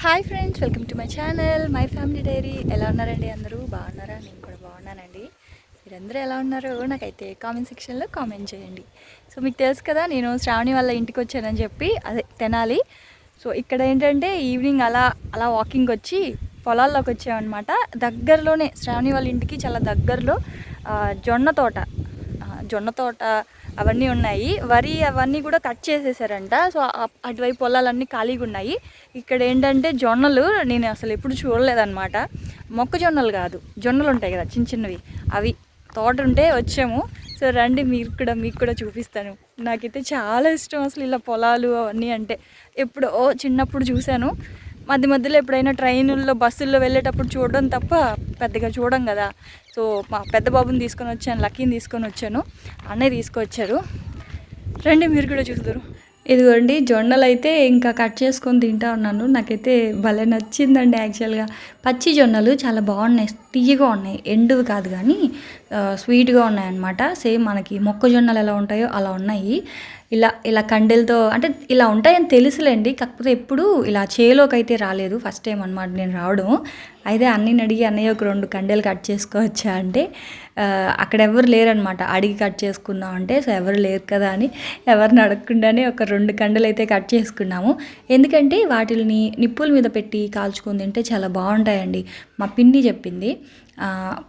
Hi friends welcome to my channel. My family diary. ఎలా ఉన్నారండి అందరూ? బాగున్నారా? నేను కూడా బాగున్నానండి. మీరందరూ ఎలా ఉన్నారో నాకైతే కామెంట్ సెక్షన్లో కామెంట్ చేయండి. సో మీకు తెలుసు కదా నేను శ్రావణి వాళ్ళ ఇంటికి వచ్చానని చెప్పి అదే తినాలి. సో ఇక్కడ ఏంటంటే ఈవినింగ్ అలా అలా వాకింగ్ వచ్చి పొలాల్లోకి వచ్చామన్నమాట. దగ్గరలోనే శ్రావణి వాళ్ళ ఇంటికి చాలా దగ్గరలో జొన్న తోట. జొన్న తోట అవన్నీ ఉన్నాయి. వరి అవన్నీ కూడా కట్ చేసేసారంట. సో అటువైపు పొలాలన్నీ ఖాళీగా ఉన్నాయి. ఇక్కడ ఏంటంటే జొన్నలు నేను అసలు ఎప్పుడు చూడలేదన్నమాట. మొక్కజొన్నలు కాదు. జొన్నలు ఉంటాయి కదా చిన్న చిన్నవి. అవి తోట ఉంటే వచ్చాము. సో రండి మీరు కూడా మీకు కూడా చూపిస్తాను. నాకైతే చాలా ఇష్టం అసలు ఇలా పొలాలు అవన్నీ అంటే. ఎప్పుడో చిన్నప్పుడు చూశాను. మధ్య మధ్యలో ఎప్పుడైనా ట్రైన్లో బస్సుల్లో వెళ్ళేటప్పుడు చూడడం తప్ప పెద్దగా చూడం కదా. సో మా పెద్ద బాబుని తీసుకొని వచ్చాను లక్కీని తీసుకొని వచ్చాను. అన్నయ్య తీసుకొచ్చారు. రండి మీరు కూడా చూద్దరు ఇదిగోండి జొన్నలు అయితే ఇంకా కట్ చేసుకొని తింటా ఉన్నాను. నాకైతే భలే నచ్చిందండి యాక్చువల్గా పచ్చి జొన్నలు చాలా బాగున్నాయి. తీయగా ఉన్నాయి. ఎండువి కాదు కానీ స్వీట్గా ఉన్నాయి అన్నమాట సేమ్ మనకి మొక్కజొన్నలు ఎలా ఉంటాయో అలా ఉన్నాయి. ఇలా ఇలా కండెలతో అంటే ఇలా ఉంటాయని తెలుసులేండి. కాకపోతే ఎప్పుడు ఇలా చేలోకి అయితే రాలేదు. ఫస్ట్ టైం అనమాట నేను రావడం. అయితే అన్నీని అడిగి అన్నయ్య ఒక రెండు కండెలు కట్ చేసుకోవచ్చా అంటే అక్కడ ఎవరు లేరనమాట అడిగి కట్ చేసుకుందాం అంటే సో ఎవరు లేరు కదా అని ఎవరిని అడగకుండానే ఒక రెండు కండలు అయితే కట్ చేసుకున్నాము. ఎందుకంటే వాటిని నిప్పుల మీద పెట్టి కాల్చుకుని తింటే చాలా బాగుంటాయండి. మా పిన్ని చెప్పింది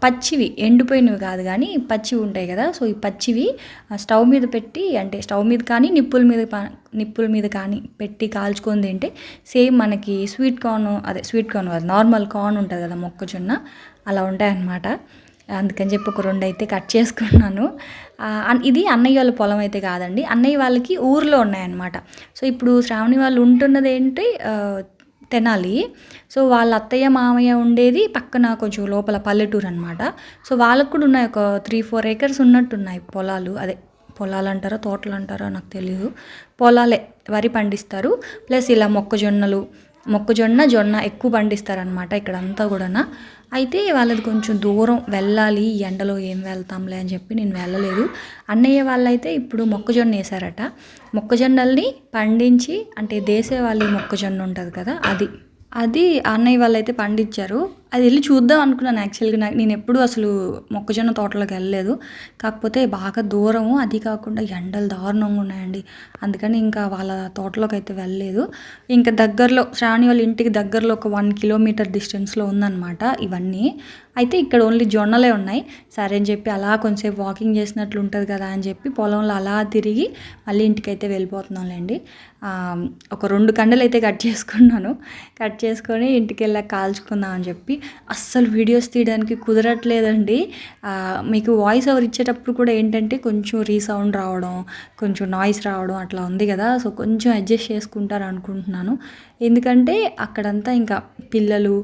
పచ్చివి ఎండిపోయినవి కాదు కానీ పచ్చివి ఉంటాయి కదా సో ఈ పచ్చివి స్టవ్ మీద పెట్టి అంటే స్టవ్ మీద కానీ నిప్పుల మీద నిప్పుల మీద కానీ పెట్టి కాల్చుకొని తింటే సేమ్ మనకి స్వీట్ కార్న్ అదే స్వీట్ కార్న్ కాదు నార్మల్ కార్న్ ఉంటుంది కదా మొక్కజొన్న అలా ఉంటాయన్నమాట. అందుకని చెప్పి ఒక రెండు అయితే కట్ చేసుకున్నాను. అన్- ఇది అన్నయ్య వాళ్ళ పొలం అయితే కాదండి అన్నయ్య వాళ్ళకి ఊర్లో ఉన్నాయన్నమాట. సో ఇప్పుడు శ్రావణి వాళ్ళు ఉంటున్నది ఏంటి తెనాలి. సో వాళ్ళ అత్తయ్య మామయ్య ఉండేది పక్కన కొంచెం లోపల పల్లెటూరు అనమాట సో వాళ్ళకు కూడా ఉన్నాయి ఒక త్రీ ఫోర్ ఏకర్స్ ఉన్నట్టున్నాయి పొలాలు. అదే పొలాలు అంటారో తోటలు అంటారో నాకు తెలియదు పొలాలే వరి పండిస్తారు. ప్లస్ ఇలా మొక్కజొన్నలు మొక్కజొన్న జొన్న ఎక్కువ పండిస్తారనమాట ఇక్కడ అంతా కూడా అయితే వాళ్ళది కొంచెం దూరం వెళ్ళాలి ఈ ఎండలో ఏం వెళ్తాంలే అని చెప్పి నేను వెళ్ళలేదు. అన్నయ్య వాళ్ళైతే ఇప్పుడు మొక్కజొన్న వేశారట. మొక్కజొన్నల్ని పండించి అంటే దేశవాళీ మొక్కజొన్న ఉంటుంది కదా అది. అది అన్నయ్య వాళ్ళైతే పండించారు. అది వెళ్ళి చూద్దాం అనుకున్నాను యాక్చువల్గా నాకు నేను ఎప్పుడు అసలు మొక్కజొన్న తోటలోకి వెళ్ళలేదు. కాకపోతే బాగా దూరము. అది కాకుండా ఎండలు దారుణంగా ఉన్నాయండి. అందుకని ఇంకా వాళ్ళ తోటలోకి అయితే వెళ్ళలేదు. ఇంకా దగ్గరలో శ్రావణి వాళ్ళ ఇంటికి దగ్గరలో ఒక వన్ కిలోమీటర్ డిస్టెన్స్లో ఉందన్నమాట ఇవన్నీ. అయితే ఇక్కడ ఓన్లీ జొన్నలే ఉన్నాయి. సరే అని చెప్పి అలా కొంచెంసేపు వాకింగ్ చేసినట్లు ఉంటుంది కదా అని చెప్పి పొలంలో అలా తిరిగి మళ్ళీ ఇంటికి అయితే వెళ్ళిపోతున్నాంలేండి ఒక రెండు కండలు అయితే కట్ చేసుకున్నాను. కట్ చేసుకొని ఇంటికి వెళ్ళాక కాల్చుకుందాం అని చెప్పి అస్సలు వీడియోస్ తీయడానికి కుదరట్లేదండి. మీకు వాయిస్ ఓవర్ ఇచ్చేటప్పుడు కూడా ఏంటంటే కొంచెం రీసౌండ్ రావడం కొంచెం నాయిస్ రావడం అట్లా ఉంది కదా. సో కొంచెం అడ్జస్ట్ చేసుకుంటారు అనుకుంటున్నాను. ఎందుకంటే అక్కడంతా ఇంకా పిల్లలు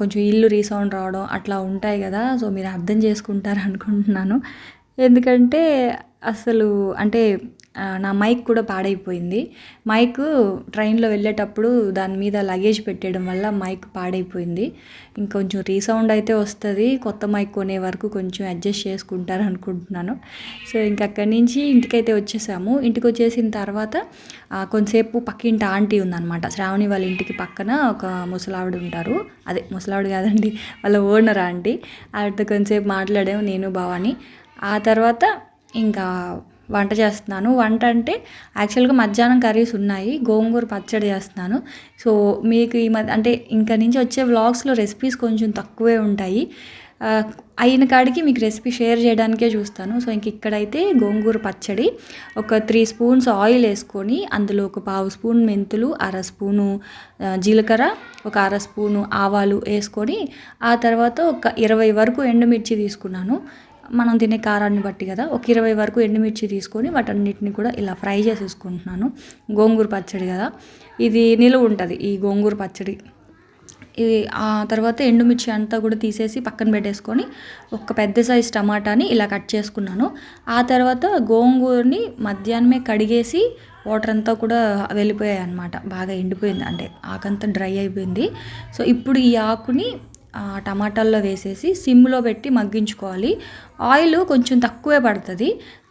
కొంచెం ఇల్లు రీసౌండ్ రావడం అట్లా ఉంటాయి కదా. సో మీరు అర్థం చేసుకుంటారు అనుకుంటున్నాను. ఎందుకంటే అసలు అంటే నా మైక్ కూడా పాడైపోయింది. మైక్ ట్రైన్లో వెళ్ళేటప్పుడు దాని మీద లగేజ్ పెట్టేయడం వల్ల మైక్ పాడైపోయింది. ఇంకొంచెం రీసౌండ్ అయితే వస్తుంది. కొత్త మైక్ కొనే వరకు కొంచెం అడ్జస్ట్ చేసుకుంటారు అనుకుంటున్నాను. సో ఇంక అక్కడి నుంచి ఇంటికైతే వచ్చేసాము. ఇంటికి వచ్చేసిన తర్వాత కొంతసేపు పక్కింటి ఆంటీ ఉందన్నమాట. శ్రావణి వాళ్ళ ఇంటికి పక్కన ఒక ముసలావిడ ఉంటారు. అదే ముసలావిడ కాదండి వాళ్ళ ఓనర్ ఆంటీ. ఆవిడతో కొంతసేపు మాట్లాడాము నేను భవాని. ఆ తర్వాత ఇంకా వంట చేస్తున్నాను. వంట అంటే యాక్చువల్గా మధ్యాహ్నం కర్రీస్ ఉన్నాయి. గోంగూర పచ్చడి చేస్తున్నాను. సో మీకు ఈ మధ్య అంటే ఇంకా నుంచి వచ్చే వ్లాగ్స్లో రెసిపీస్ కొంచెం తక్కువే ఉంటాయి. అయిన కాడికి మీకు రెసిపీ షేర్ చేయడానికే చూస్తాను. సో ఇంక ఇక్కడైతే గోంగూర పచ్చడి ఒక త్రీ స్పూన్స్ ఆయిల్ వేసుకొని అందులో ఒక పావు స్పూన్ మెంతులు అర స్పూను జీలకర్ర ఒక అర స్పూను ఆవాలు వేసుకొని ఆ తర్వాత ఒక ఇరవై వరకు ఎండుమిర్చి తీసుకున్నాను. మనం తినే కారాన్ని బట్టి కదా ఒక ఇరవై వరకు ఎండుమిర్చి తీసుకొని వాటన్నిటిని కూడా ఇలా ఫ్రై చేసేసుకుంటున్నాను. గోంగూర పచ్చడి కదా ఇది నిలువ ఉంటుంది ఈ గోంగూర పచ్చడి. ఇది ఆ తర్వాత ఎండుమిర్చి అంతా కూడా తీసేసి పక్కన పెట్టేసుకొని ఒక పెద్ద సైజ్ టమాటాని ఇలా కట్ చేసుకున్నాను. ఆ తర్వాత గోంగూరని మధ్యాహ్నమే కడిగేసి వాటర్ అంతా కూడా వెళ్ళిపోయాయి అనమాట బాగా ఎండిపోయింది అంటే ఆకంతా డ్రై అయిపోయింది. సో ఇప్పుడు ఈ ఆకుని టమాటాల్లో వేసేసి సిమ్లో పెట్టి మగ్గించుకోవాలి. ఆయిల్ కొంచెం తక్కువే పడుతుంది.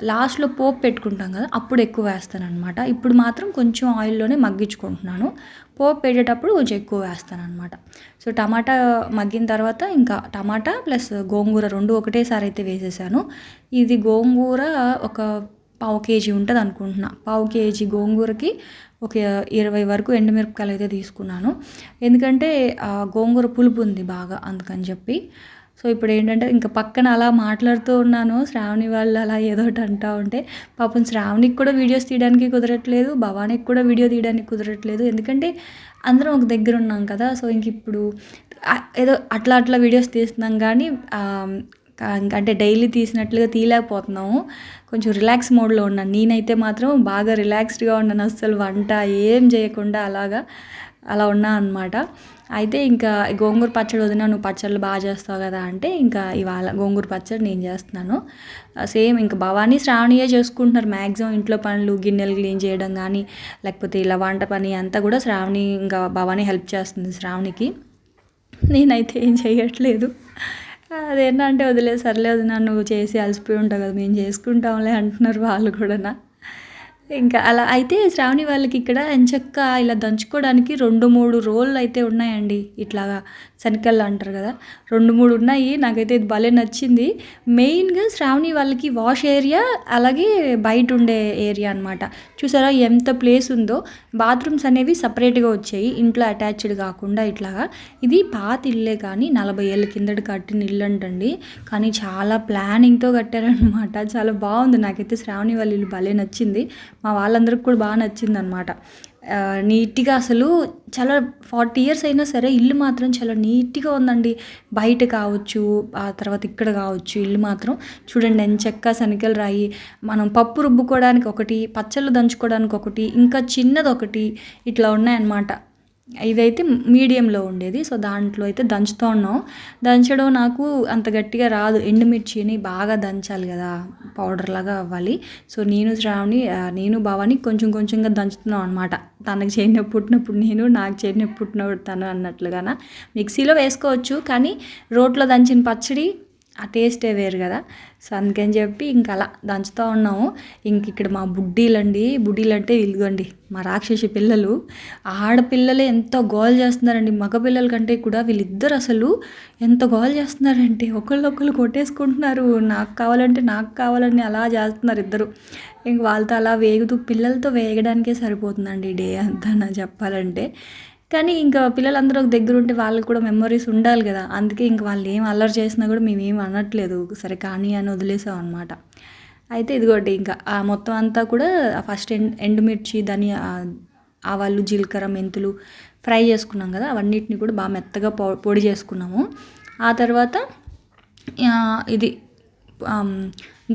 లాస్ట్లో పోపు పెట్టుకుంటాం కదా అప్పుడు ఎక్కువ వేస్తాను అనమాట ఇప్పుడు మాత్రం కొంచెం ఆయిల్లోనే మగ్గించుకుంటున్నాను. పోపు పెట్టేటప్పుడు కొంచెం ఎక్కువ వేస్తాను అనమాట సో టమాటా మగ్గిన తర్వాత ఇంకా టమాటా ప్లస్ గోంగూర రెండు ఒకటేసారి అయితే వేసేసాను. ఇది గోంగూర ఒక పావు కేజీ ఉంటుంది అనుకుంటున్నా పావు కేజీ గోంగూరకి ఒక ఇరవై వరకు ఎండుమిరపకాయలు అయితే తీసుకున్నాను. ఎందుకంటే గోంగూర పులుపు ఉంది బాగా అందుకని చెప్పి. సో ఇప్పుడు ఏంటంటే ఇంకా పక్కన అలా మాట్లాడుతూ ఉన్నాను. శ్రావణి వాళ్ళు అలా ఏదో ఒకటి అంటూ ఉంటే పాపం శ్రావణికి కూడా వీడియోస్ తీయడానికి కుదరట్లేదు. భవానికి కూడా వీడియో తీయడానికి కుదరట్లేదు. ఎందుకంటే అందరం ఒక దగ్గర ఉన్నాం కదా. సో ఇంక ఇప్పుడు ఏదో అట్లా అట్లా వీడియోస్ తీస్తున్నాం. కానీ అంటే డైలీ తీసినట్లుగా తీయలేకపోతున్నాము కొంచెం రిలాక్స్ మోడ్లో ఉన్నాను నేనైతే మాత్రం బాగా రిలాక్స్డ్గా ఉన్నాను. అస్సలు వంట ఏం చేయకుండా అలాగా అలా ఉన్నా అనమాట అయితే ఇంకా గోంగూర పచ్చడి వదిన నువ్వు పచ్చళ్ళు బాగా చేస్తావు కదా అంటే ఇంకా ఇవాళ గోంగూర పచ్చడి నేను చేస్తున్నాను. సేమ్ ఇంకా భవానీ శ్రావణియే చేసుకుంటున్నారు. మ్యాక్సిమం ఇంట్లో పనులు గిన్నెలు క్లీన్ చేయడం కానీ లేకపోతే ఇలా వంట పని అంతా కూడా శ్రావణి ఇంకా భవానీ హెల్ప్ చేస్తుంది శ్రావణికి. నేనైతే ఏం చేయట్లేదు. అదేంటంటే వదిలే సర్లే వదినా నువ్వు చేసి అలసిపోయి ఉంటావు కదా మేము చేసుకుంటాంలే అంటున్నారు వాళ్ళు కూడా ఇంకా అలా అయితే శ్రావణి వాళ్ళకి ఇక్కడ ఎంచక్క ఇలా దంచుకోవడానికి రెండు మూడు రోళ్ళు అయితే ఉన్నాయండి ఇట్లాగా. శనకళ్ళు అంటారు కదా. రెండు మూడు ఉన్నాయి. నాకైతే ఇది భలే నచ్చింది. మెయిన్గా శ్రావణి వాళ్ళకి వాష్ ఏరియా అలాగే బయట ఉండే ఏరియా అనమాట చూసారా ఎంత ప్లేస్ ఉందో? బాత్రూమ్స్ అనేవి సపరేట్గా వచ్చాయి. ఇంట్లో అటాచ్డ్ కాకుండా ఇట్లాగా. ఇది పాత ఇల్లే కానీ నలభై ఏళ్ళ కిందట కట్టిన ఇల్లు అంటండి. కానీ చాలా ప్లానింగ్తో కట్టారనమాట చాలా బాగుంది. నాకైతే శ్రావణి వాళ్ళ ఇల్లు భలే నచ్చింది. మా వాళ్ళందరికీ కూడా బాగా నచ్చింది అనమాట నీట్గా అసలు చాలా ఫార్టీ ఇయర్స్ అయినా సరే ఇల్లు మాత్రం చాలా నీట్గా ఉందండి. బయట కావచ్చు ఆ తర్వాత ఇక్కడ కావచ్చు ఇల్లు మాత్రం. చూడండి ఎంచక్క శనికలు రాయి. మనం పప్పు రుబ్బుకోవడానికి ఒకటి పచ్చళ్ళు దంచుకోవడానికి ఒకటి ఇంకా చిన్నది ఒకటి ఇట్లా ఉన్నాయన్నమాట. ఇదైతే మీడియంలో ఉండేది. సో దాంట్లో అయితే దంచుతూ ఉన్నాం దంచడం నాకు అంత గట్టిగా రాదు. ఎండుమిర్చిని బాగా దంచాలి కదా పౌడర్ లాగా అవ్వాలి. సో నేను శ్రావణి నేను భావాని కొంచెం కొంచెంగా దంచుతున్నాం అనమాట తనకు చేయని పుట్టినప్పుడు నేను నాకు చేయని పుట్టినప్పుడు తను అన్నట్లుగాన. మిక్సీలో వేసుకోవచ్చు. కానీ రోట్లో దంచిన పచ్చడి ఆ టేస్టే వేరు కదా. సో అందుకని చెప్పి ఇంక అలా దంచుతూ ఉన్నాము. ఇంక ఇక్కడ మా బుడ్డీలండి. బుడ్డీలు అంటే ఇదిగోండి మా రాక్షసి పిల్లలు. ఆడపిల్లలే ఎంత గోల్ చేస్తున్నారండి. మగపిల్లల కంటే కూడా వీళ్ళిద్దరు అసలు ఎంత గోల్ చేస్తున్నారంటే ఒకళ్ళొకళ్ళు కొట్టేసుకుంటున్నారు. నాకు కావాలంటే నాకు కావాలని అలా చేస్తున్నారు ఇద్దరు. ఇంక వాళ్ళతో అలా వేగుతూ పిల్లలతో వేగడానికే సరిపోతుందండి డే అంతా నా చెప్పాలంటే. కానీ ఇంకా పిల్లలందరూ ఒక దగ్గర ఉంటే వాళ్ళకి కూడా మెమరీస్ ఉండాలి కదా. అందుకే ఇంక వాళ్ళు ఏం అల్లరి చేసినా కూడా మేము ఏం అనట్లేదు. సరే కానీ అని వదిలేసాం అనమాట అయితే ఇదిగోటి ఇంకా ఆ మొత్తం అంతా కూడా ఫస్ట్ ఎండ్ ఎండుమిర్చి ధనియా ఆవాలు జీలకర్ర మెంతులు ఫ్రై చేసుకున్నాం కదా. అవన్నిటిని కూడా బాగా మెత్తగా పొడి చేసుకున్నాము. ఆ తర్వాత ఇది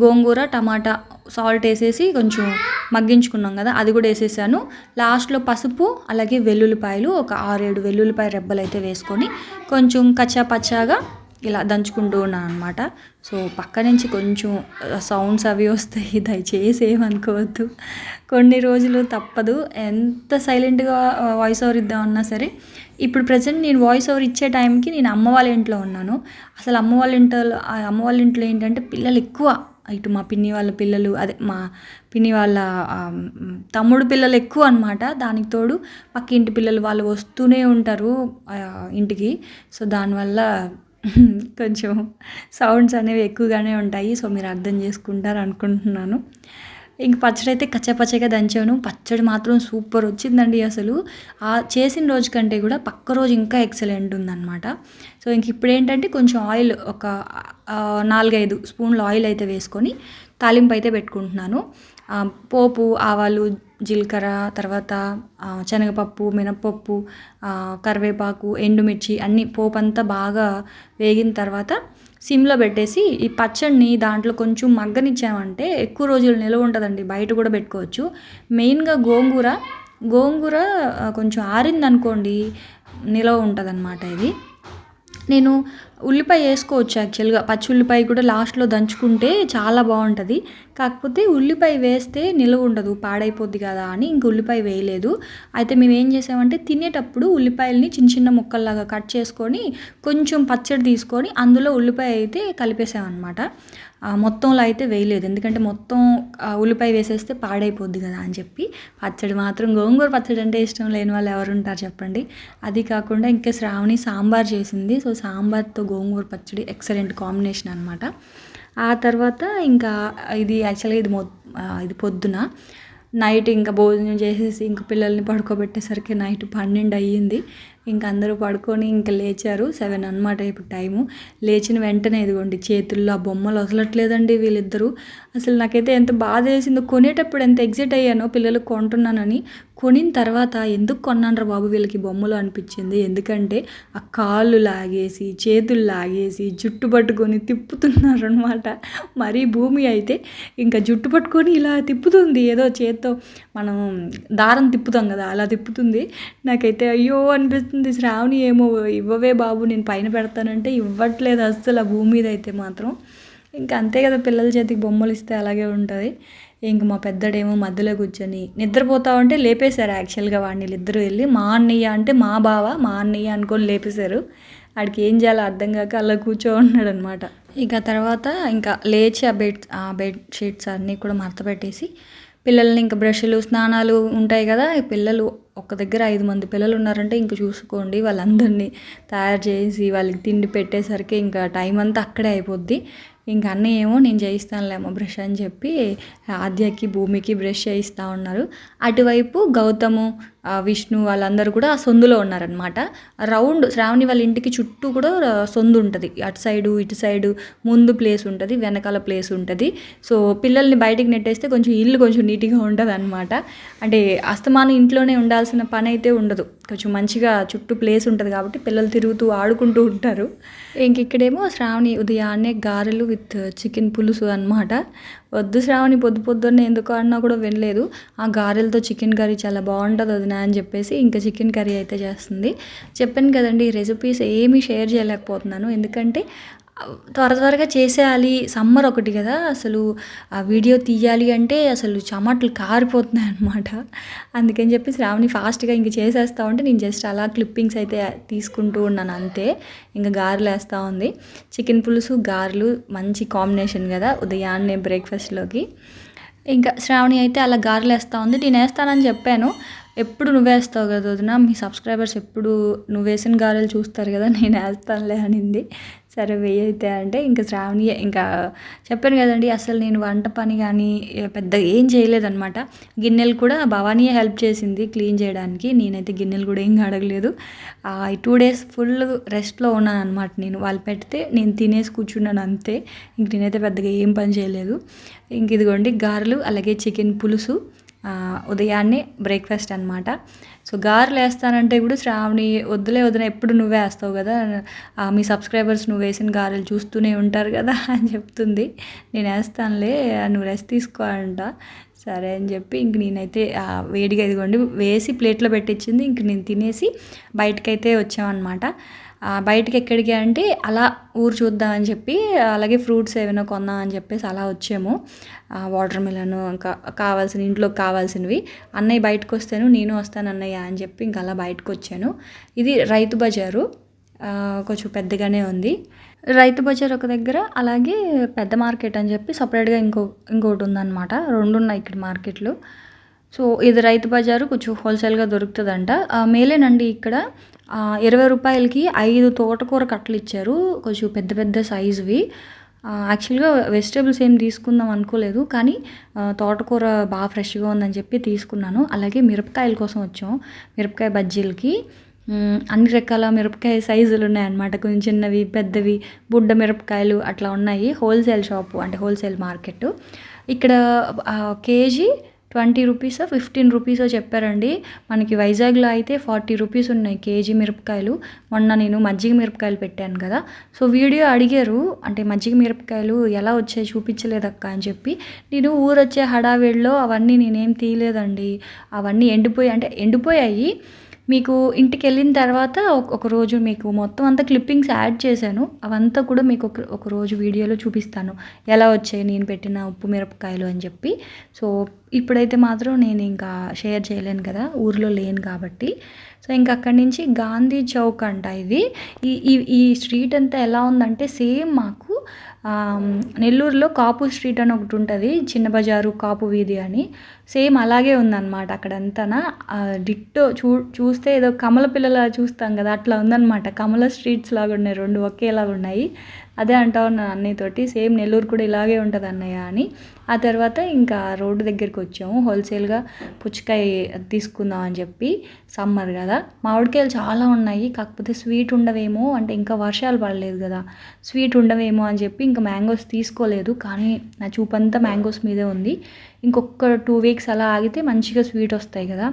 గోంగూర టమాటా సాల్ట్ వేసేసి కొంచెం మగ్గించుకున్నాం కదా అది కూడా వేసేసాను. లాస్ట్లో పసుపు అలాగే వెల్లుల్లిపాయలు ఒక ఆరేడు వెల్లుల్లిపాయ రెబ్బలు అయితే వేసుకొని కొంచెం కచ్చా పచ్చాగా ఇలా దంచుకుంటూ ఉన్నాను అనమాట సో పక్క నుంచి కొంచెం సౌండ్స్ అవి వస్తాయి దయచేసి ఏమనుకోవద్దు. కొన్ని రోజులు తప్పదు. ఎంత సైలెంట్గా వాయిస్ ఓవర్ ఇద్దామన్నా సరే ఇప్పుడు ప్రజెంట్ నేను వాయిస్ ఓవర్ ఇచ్చే టైంకి నేను అమ్మ వాళ్ళ ఇంట్లో ఉన్నాను. అసలు అమ్మ వాళ్ళ ఇంట్లో ఆ అమ్మ వాళ్ళ ఇంట్లో ఏంటంటే పిల్లలు ఎక్కువ. ఇటు మా పిన్ని వాళ్ళ పిల్లలు అదే మా పిన్ని వాళ్ళ తమ్ముడు పిల్లలు ఎక్కువ అనమాట దానికి తోడు పక్క ఇంటి పిల్లలు వాళ్ళు వస్తూనే ఉంటారు ఇంటికి. సో దానివల్ల కొంచెం సౌండ్స్ అనేవి ఎక్కువగానే ఉంటాయి. సో మీరు అర్థం చేసుకుంటారు అనుకుంటున్నాను ఇంక పచ్చడి అయితే కచ్చపచ్చగా దంచాను. పచ్చడి మాత్రం సూపర్ వచ్చిందండి అసలు. ఆ చేసిన రోజు కంటే కూడా పక్క రోజు ఇంకా ఎక్సలెంట్ ఉందన్నమాట. సో ఇంక ఇప్పుడు ఏంటంటే కొంచెం ఆయిల్ ఒక నాలుగైదు స్పూన్లు ఆయిల్ అయితే వేసుకొని తాలింపు అయితే పెట్టుకుంటున్నాను. పోపు ఆవాలు జీలకర్ర తర్వాత శనగపప్పు మినప్పప్పు కరివేపాకు ఎండుమిర్చి అన్ని పోపు అంతా బాగా వేగిన తర్వాత సిమ్లో పెట్టేసి ఈ పచ్చడిని దాంట్లో కొంచెం మగ్గనిచ్చామంటే ఎక్కువ రోజులు నిల్వ ఉంటుందండి బయట కూడా పెట్టుకోవచ్చు. మెయిన్గా గోంగూర గోంగూర కొంచెం ఆరిందనుకోండి నిలవ ఉంటుంది ఇది. నేను ఉల్లిపాయ వేసుకోవచ్చు యాక్చువల్గా. పచ్చి ఉల్లిపాయ కూడా లాస్ట్లో దంచుకుంటే చాలా బాగుంటుంది. కాకపోతే ఉల్లిపాయ వేస్తే నిలువ ఉండదు పాడైపోద్ది కదా అని ఇంక ఉల్లిపాయ వేయలేదు. అయితే మేము ఏం చేసామంటే తినేటప్పుడు ఉల్లిపాయలని చిన్న చిన్న ముక్కల్లాగా కట్ చేసుకొని కొంచెం పచ్చడి తీసుకొని అందులో ఉల్లిపాయ అయితే కలిపేసామన్నమాట. మొత్తంలో అయితే వేయలేదు. ఎందుకంటే మొత్తం ఉల్లిపాయ వేసేస్తే పాడైపోద్ది కదా అని చెప్పి. పచ్చడి మాత్రం గోంగూర పచ్చడి అంటే ఇష్టం లేని వాళ్ళు ఎవరుంటారు చెప్పండి. అది కాకుండా ఇంకా శ్రావణి సాంబార్ చేసింది. సో సాంబార్తో గోంగూర పచ్చడి ఎక్సలెంట్ కాంబినేషన్ అనమాట ఆ తర్వాత ఇంకా ఇది యాక్చువల్గా ఇది మొ ఇది పొద్దున నైట్ ఇంకా భోజనం చేసేసి ఇంక పిల్లల్ని పడుకోబెట్టేసరికి నైట్ పన్నెండు అయ్యింది. ఇంకా అందరూ పడుకొని ఇంకా లేచారు. సెవెన్ అనమాట ఇప్పుడు టైము. లేచిన వెంటనే ఇదిగోండి చేతుల్లో ఆ బొమ్మలు వదలట్లేదండి వీళ్ళిద్దరూ. అసలు నాకైతే ఎంత బాధ వేసిందో కొనేటప్పుడు ఎంత ఎగ్జైట్ అయ్యానో పిల్లలు కొంటున్నానని కొనిన తర్వాత ఎందుకు కొన్నానరా బాబు వీళ్ళకి బొమ్మలు అనిపించింది? ఎందుకంటే ఆ కాళ్ళు లాగేసి చేతులు లాగేసి జుట్టు పట్టుకొని తిప్పుతున్నారనమాట మరీ భూమి అయితే ఇంకా జుట్టు పట్టుకొని ఇలా తిప్పుతుంది. ఏదో చేత్తో మనం దారం తిప్పుతాం కదా అలా తిప్పుతుంది. నాకైతే అయ్యో అనిపిస్తుంది. శ్రావణి ఏమో ఇవ్వవే బాబు నేను పైన పెడతానంటే ఇవ్వట్లేదు అస్సలు ఆ భూమి మీద అయితే మాత్రం. ఇంకా అంతే కదా పిల్లల చేతికి బొమ్మలు ఇస్తే అలాగే ఉంటుంది. ఇంక మా పెద్దడేమో మధ్యలో కూర్చొని నిద్రపోతా ఉంటే లేపేశారు యాక్చువల్గా వాడిని ఇద్దరు వెళ్ళి. మా అన్నయ్య అంటే మా బావ మా అన్నయ్య అనుకొని లేపేశారు. వాడికి ఏం చేయాలో అర్థం కాక అలా కూర్చో ఉన్నాడు అనమాట ఇక తర్వాత ఇంకా లేచి ఆ బెడ్ ఆ బెడ్ షీట్స్ అన్నీ కూడా మడత పెట్టేసి పిల్లల్ని ఇంకా బ్రష్లు స్నానాలు ఉంటాయి కదా ఈ పిల్లలు ఒక దగ్గర ఐదు మంది పిల్లలు ఉన్నారంటే ఇంక చూసుకోండి వాళ్ళందరినీ తయారు చేసి వాళ్ళకి తిండి పెట్టేసరికి ఇంకా టైం అంతా అక్కడే అయిపోద్ది. ఇంకా అన్నయ్య ఏమో నేను చేయిస్తానులేమో బ్రష్ అని చెప్పి ఆద్యకి భూమికి బ్రష్ చేయిస్తూ ఉన్నారు. అటువైపు గౌతము విష్ణు వాళ్ళందరూ కూడా ఆ సొందులో ఉన్నారనమాట రౌండ్ శ్రావణి వాళ్ళ ఇంటికి చుట్టూ కూడా సొందు ఉంటుంది. అటు సైడు ఇటు సైడు ముందు ప్లేస్ ఉంటుంది వెనకాల ప్లేస్ ఉంటుంది. సో పిల్లల్ని బయటికి నెట్టేస్తే కొంచెం ఇల్లు కొంచెం నీట్గా ఉంటుంది అనమాట అంటే అస్తమానం ఇంట్లోనే ఉండాల్సిన పని అయితే ఉండదు. కొంచెం మంచిగా చుట్టూ ప్లేస్ ఉంటుంది కాబట్టి పిల్లలు తిరుగుతూ ఆడుకుంటూ ఉంటారు. ఇంక ఇక్కడేమో శ్రావణి ఉదయాన్నే గారెలు విత్ చికెన్ పులుసు అనమాట వద్దు శ్రావణి పొద్దు పొద్దున్నే ఎందుకు అన్నా కూడా వినలేదు. ఆ గారెలతో చికెన్ కర్రీ చాలా బాగుంటుంది వదినా అని చెప్పేసి ఇంకా చికెన్ కర్రీ అయితే చేస్తుంది. చెప్పాను కదండి ఈ రెసిపీస్ ఏమీ షేర్ చేయలేకపోతున్నాను. ఎందుకంటే త్వర త్వరగా చేసేయాలి. సమ్మర్ ఒకటి కదా అసలు ఆ వీడియో తీయాలి అంటే అసలు చెమటలు కారిపోతున్నాయి అనమాట అందుకని చెప్పి శ్రావణి ఫాస్ట్గా ఇంక చేసేస్తా ఉంటే నేను జస్ట్ అలా క్లిప్పింగ్స్ అయితే తీసుకుంటూ ఉన్నాను అంతే. ఇంకా గారెలు వేస్తూ ఉంది. చికెన్ పులుసు గారెలు మంచి కాంబినేషన్ కదా ఉదయాన్నే బ్రేక్ఫాస్ట్లోకి. ఇంకా శ్రావణి అయితే అలా గారెలు వేస్తూ ఉంది. నేను వేస్తానని చెప్పాను. ఎప్పుడు నువ్వేస్తావు కదా వదిన? మీ సబ్స్క్రైబర్స్ ఎప్పుడు నువ్వు వేసిన గారెలు చూస్తారు కదా నేను వేస్తానులే అనింది. సరే వెయ్యి అయితే అంటే ఇంకా శ్రావణి ఇంకా చెప్పాను కదండి అసలు నేను వంట పని కానీ పెద్ద ఏం చేయలేదన్నమాట. గిన్నెలు కూడా భవానీయే హెల్ప్ చేసింది క్లీన్ చేయడానికి. నేనైతే గిన్నెలు కూడా ఏం అడగలేదు ఈ టూ డేస్ ఫుల్ రెస్ట్లో ఉన్నాను అనమాట నేను. వాళ్ళు పెడితే నేను తినేసి కూర్చున్నాను అంతే. ఇంక నేనైతే పెద్దగా ఏం పని చేయలేదు. ఇంక ఇదిగోండి గారెలు అలాగే చికెన్ పులుసు ఉదయాన్నే బ్రేక్ఫాస్ట్ అనమాట సో గారెలు వేస్తానంటే కూడా శ్రావణి వద్దులే వదిన ఎప్పుడు నువ్వే వేస్తావు కదా? మీ సబ్స్క్రైబర్స్ నువ్వు వేసిన గారెలు చూస్తూనే ఉంటారు కదా అని చెప్తుంది. నేను వేస్తానులే నువ్వు రెస్ట్ తీసుకో అంట. సరే అని చెప్పి ఇంక నేనైతే వేడిగా ఇదిగోండి వేసి ప్లేట్లో పెట్టించింది. ఇంక నేను తినేసి బయటకైతే వచ్చామన్నమాట. బయటికి ఎక్కడికి అంటే అలా ఊరు చూద్దామని చెప్పి అలాగే ఫ్రూట్స్ ఏమైనా కొందాం అని చెప్పేసి అలా వచ్చాము. వాటర్ మిలన్ ఇంకా కావాల్సిన ఇంట్లోకి కావాల్సినవి. అన్నయ్య బయటకు వస్తాను నేను వస్తాను అన్నయ్య అని చెప్పి ఇంకా అలా బయటకు వచ్చాను ఇది రైతు బజారు. కొంచెం పెద్దగానే ఉంది. రైతు బజార్ ఒక దగ్గర అలాగే పెద్ద మార్కెట్ అని చెప్పి సపరేట్గా ఇంకో ఇంకోటి ఉందన్నమాట. రెండు ఉన్నాయి ఇక్కడ మార్కెట్లు. సో ఇది రైతు బజారు కొంచెం హోల్సేల్గా దొరుకుతుందంట. మేలేనండి ఇక్కడ ఇరవై రూపాయలకి ఐదు తోటకూర కట్టలు ఇచ్చారు కొంచెం పెద్ద పెద్ద సైజువి. యాక్చువల్గా వెజిటేబుల్స్ ఏం తీసుకుందాం అనుకోలేదు కానీ తోటకూర బాగా ఫ్రెష్గా ఉందని చెప్పి తీసుకున్నాను. అలాగే మిరపకాయల కోసం వచ్చాం మిరపకాయ బజ్జీలకి. అన్ని రకాల మిరపకాయ సైజులు ఉన్నాయన్నమాట కొంచెం చిన్నవి పెద్దవి బుడ్డ మిరపకాయలు అట్లా ఉన్నాయి హోల్సేల్ షాపు అంటే హోల్సేల్ మార్కెట్. ఇక్కడ KG twenty rupees fifteen rupees చెప్పారండి. మనకి వైజాగ్లో అయితే ఫార్టీ రూపీస్ ఉన్నాయి కేజీ మిరపకాయలు. మొన్న నేను మజ్జిగ మిరపకాయలు పెట్టాను కదా. సో వీడియో అడిగారు అంటే మజ్జిగ మిరపకాయలు ఎలా వచ్చాయి చూపించలేదక్క అని చెప్పి. నేను ఊరొచ్చే హడావిడిలో అవన్నీ నేనేం తీయలేదండి. అవన్నీ ఎండిపోయి అంటే ఎండిపోయాయి. మీకు ఇంటికి వెళ్ళిన తర్వాత ఒక- రోజు మీకు మొత్తం అంతా క్లిప్పింగ్స్ యాడ్ చేశాను. అవంతా కూడా మీకు ఒక ఒక రోజు వీడియోలో చూపిస్తాను. ఎలా వచ్చాయి నేను పెట్టిన ఉప్పు మిరపకాయలు అని చెప్పి. సో ఇప్పుడైతే మాత్రం నేను ఇంకా షేర్ చేయలేను కదా ఊర్లో లేను కాబట్టి. సో ఇంకా అక్కడి నుంచి గాంధీ చౌక్ అంట ఇది. ఈ ఈ ఈ స్ట్రీట్ అంతా ఎలా ఉందంటే సేమ్ మాకు నెల్లూరులో కాపు స్ట్రీట్ అని ఒకటి ఉంటుంది చిన్న బజారు కాపు వీధి అని. సేమ్ అలాగే ఉందన్నమాట అక్కడంతా డిట్టో చూ చూస్తే ఏదో కమల పిల్లల చూస్తాం కదా అట్లా ఉందన్నమాట. కమల స్ట్రీట్స్ లాగా ఉన్నాయి రెండు ఒకేలాగా ఉన్నాయి అదే అంటా ఉన్నాను అన్నయ్యతోటి. సేమ్ నెల్లూరు కూడా ఇలాగే ఉంటుంది అన్నయ్య అని. ఆ తర్వాత ఇంకా రోడ్డు దగ్గరికి వచ్చాము. హోల్సేల్గా పుచ్చకాయ తీసుకుందాం అని చెప్పి సమ్మర్ కదా. మామిడికాయలు చాలా ఉన్నాయి. కాకపోతే స్వీట్ ఉండవేమో అంటే ఇంకా వర్షాలు పడలేదు కదా. స్వీట్ ఉండవేమో అని చెప్పి ఇంకా మ్యాంగోస్ తీసుకోలేదు. కానీ నా చూపంతా మ్యాంగోస్ మీదే ఉంది. ఇంకొక టూ వీక్స్ అలా ఆగితే మంచిగా స్వీట్ వస్తాయి కదా.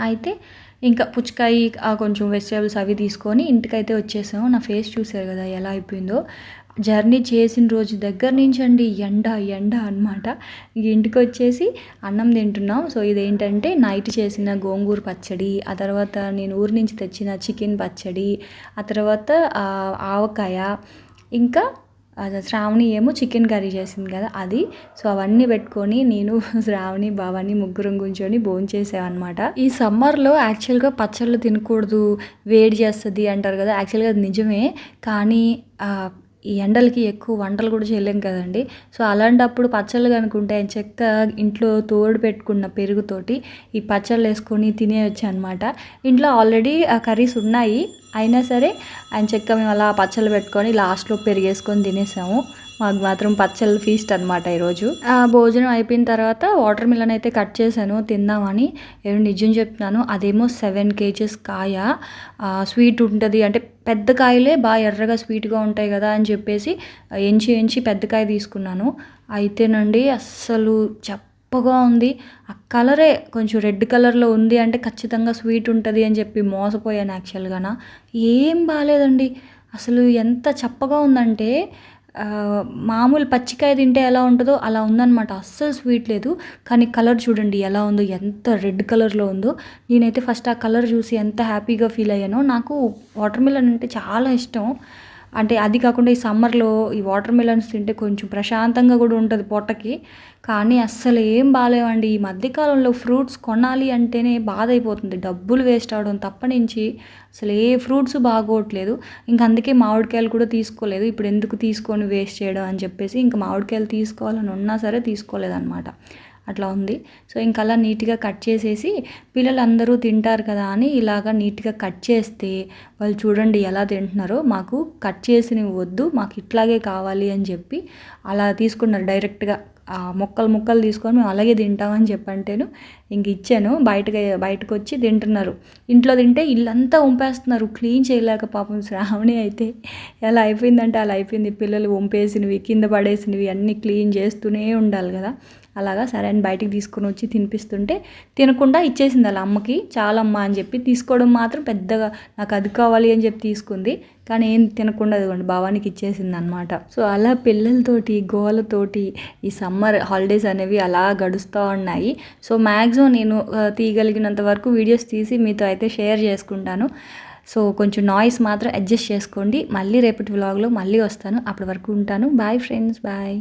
అయితే ఇంకా పుచ్చకాయ కొంచెం వెజిటేబుల్స్ అవి తీసుకొని ఇంటికైతే వచ్చేసాము. నా ఫేస్ చూసారు కదా ఎలా అయిపోయిందో. జర్నీ చేసిన రోజు దగ్గర నుంచి అండి ఎండ ఎండ అనమాట ఇంటికి వచ్చేసి అన్నం తింటున్నాం. సో ఇదేంటంటే నైట్ చేసిన గోంగూర పచ్చడి ఆ తర్వాత నేను ఊరి నుంచి తెచ్చిన చికెన్ పచ్చడి ఆ తర్వాత ఆవకాయ ఇంకా శ్రావణి ఏమో చికెన్ కర్రీ చేసింది కదా అది. సో అవన్నీ పెట్టుకొని నేను శ్రావణి బావని ముగ్గురం కూర్చొని భోంచేసామన్నమాట ఈ సమ్మర్లో యాక్చువల్గా పచ్చళ్ళు తినకూడదు వేడి చేస్తుంది అంటారు కదా. యాక్చువల్గా అది నిజమే. కానీ ఈ ఎండలకి ఎక్కువ వంటలు కూడా చేయలేం కదండి. సో అలాంటప్పుడు పచ్చళ్ళు కనుకుంటే ఆయన చెక్క ఇంట్లో తోడు పెట్టుకున్న పెరుగుతోటి ఈ పచ్చళ్ళు వేసుకొని తినేయచ్చు అనమాట ఇంట్లో ఆల్రెడీ ఆ కర్రీస్ ఉన్నాయి. అయినా సరే ఆయన చెక్క మేము అలా పచ్చళ్ళు పెట్టుకొని లాస్ట్లో పెరిగేసుకొని తినేసాము. మాకు మాత్రం పచ్చళ్ళ ఫీస్ట్ అనమాట ఈరోజు. ఆ భోజనం అయిపోయిన తర్వాత వాటర్ మిలన్ అయితే కట్ చేశాను తిందామని. ఏమో నిజం చెప్తున్నాను అదేమో సెవెన్ కేజెస్ కాయ స్వీట్ ఉంటుంది. అంటే పెద్ద కాయలే బాగా ఎర్రగా స్వీట్గా ఉంటాయి కదా అని చెప్పేసి ఎంచి ఎంచి పెద్ద కాయ తీసుకున్నాను. అయితేనండి అస్సలు చప్పగా ఉంది. ఆ కలరే కొంచెం రెడ్ కలర్లో ఉంది అంటే ఖచ్చితంగా స్వీట్ ఉంటుంది అని చెప్పి మోసపోయాను యాక్చువల్గాన ఏం బాగాలేదండి అసలు ఎంత చప్పగా ఉందంటే మామూలు పచ్చికాయ తింటే ఎలా ఉంటుందో అలా ఉందన్నమాట. అస్సలు స్వీట్ లేదు. కానీ కలర్ చూడండి ఎలా ఉందో ఎంత రెడ్ కలర్లో ఉందో. నేనైతే ఫస్ట్ ఆ కలర్ చూసి ఎంత హ్యాపీగా ఫీల్ అయ్యానో. నాకు వాటర్ మిలన్ అంటే చాలా ఇష్టం. అంటే అది కాకుండా ఈ సమ్మర్లో ఈ వాటర్ మిలన్స్ తింటే కొంచెం ప్రశాంతంగా కూడా ఉంటుంది పొట్టకి కానీ అస్సలు ఏం బాగాలేవండి. ఈ మధ్యకాలంలో ఫ్రూట్స్ కొనాలి అంటేనే బాధ అయిపోతుంది డబ్బులు వేస్ట్ అవడం తప్ప నుంచి అసలు ఏ ఫ్రూట్స్ బాగోట్లేదు. ఇంక అందుకే మామిడికాయలు కూడా తీసుకోలేదు. ఇప్పుడు ఎందుకు తీసుకొని వేస్ట్ చేయడం అని చెప్పేసి ఇంకా మామిడికాయలు తీసుకోవాలని ఉన్నా సరే తీసుకోలేదన్నమాట. అట్లా ఉంది. సో ఇంకా అలా నీట్గా కట్ చేసేసి పిల్లలు అందరూ తింటారు కదా అని ఇలాగా నీట్గా కట్ చేస్తే వాళ్ళు చూడండి ఎలా తింటున్నారో. మాకు కట్ చేసినవి వద్దు మాకు ఇట్లాగే కావాలి అని చెప్పి అలా తీసుకున్నారు డైరెక్ట్గా. ముక్కలు ముక్కలు తీసుకొని మేము అలాగే తింటామని చెప్పంటేను ఇంక ఇచ్చాను. బయటకు బయటకు వచ్చి తింటున్నారు. ఇంట్లో తింటే ఇల్లంతా వంపేస్తున్నారు. క్లీన్ చేయలేక పాపం శ్రావణి అయితే ఎలా అయిపోయిందంటే అలా అయిపోయింది. పిల్లలు వంపేసినవి కింద పడేసినవి అన్నీ క్లీన్ చేస్తూనే ఉండాలి కదా. అలాగా సరే అని బయటికి తీసుకొని వచ్చి తినిపిస్తుంటే తినకుండా ఇచ్చేసింది అలా అమ్మకి. చాలమ్మా అని చెప్పి తీసుకోవడం మాత్రం పెద్దగా నాకు అది కావాలి అని చెప్పి తీసుకుంది. కానీ ఏం తినకుండా అదిగోండి భావానికి ఇచ్చేసింది అనమాట సో అలా పిల్లలతోటి గోలతోటి ఈ సమ్మర్ హాలిడేస్ అనేవి అలా గడుస్తూ ఉన్నాయి. సో మ్యాక్సిమం నేను తీయగలిగినంత వరకు వీడియోస్ తీసి మీతో అయితే షేర్ చేసుకుంటాను. సో కొంచెం నాయిస్ మాత్రం అడ్జస్ట్ చేసుకోండి. మళ్ళీ రేపటి వ్లాగ్లో మళ్ళీ వస్తాను. అప్పటి వరకు ఉంటాను. Bye friends. బాయ్.